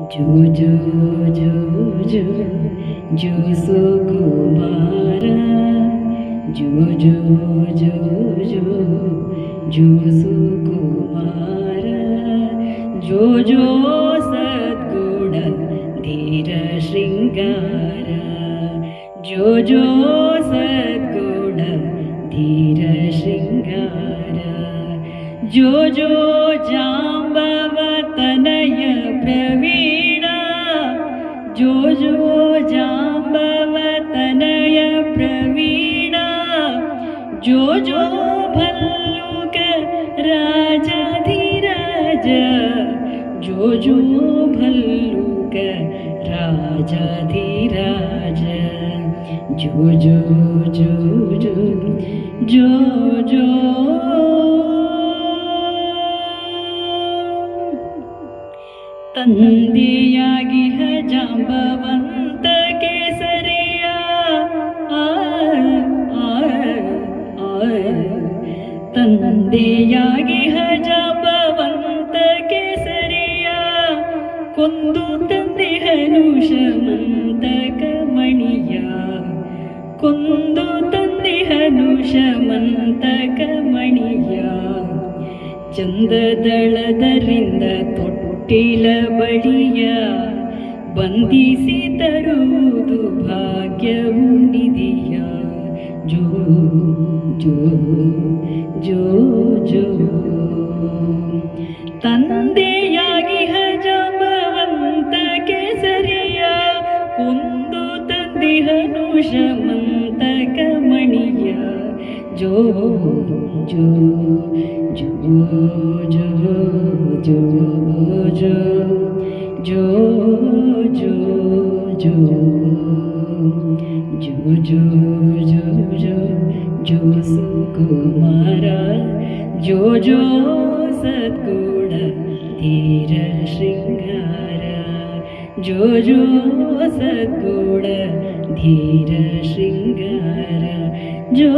जो जो जो जो जो सुकुमार जो जो जो जो जो सुकुमार जो जो सद्गुण धीर शृङ्गार जो सद्गुण धीर शृङ्गार जो जो जाम्बवतनय प्रवीण जो जो भल्लुक राजाधिराज जो जो भल्लुक राजाधिराज जो जो जो जो जो जो ತಂದೆಯಾಗಿಹ ಜಾಂಬವಂತ ತಂದೆಯಾಗಿ ಹಜಾಪವಂತ ಕೇಸರಿಯ, ಕೊಂದು ತಂದೆ ಹನುಷಮಂತ ಕಮಣಿಯ ಕೊಂದು ತಂದೆ ಹನುಷಮಂತ ಕಮಣಿಯ ಚಂದದಳದರಿಂದ ತೊಟ್ಟಿಲ ಬಳಿಯ ಬಂಧಿಸಿದರು ಜೋ ಜೋ ಜೋ ತಂದೆಯಾಗಿ ಹಜಮವಂತ ಕೇಸರಿಯ ಕೊಂದು ತಂದಿಹನು ಶಮಂತಕ ಮಣಿಯ ಜೋ ಜೋ ಜೋ ಜೋ ಜೋ ಜೋ ಜೋ ಜೋ ಜೋ ಜೋ ಜೋ ಜೋ ಜೋ जो सुमारा जोजो सद्गुडीर शृङ्गारा जोजो सद्गुडीर शृङ्गारा जो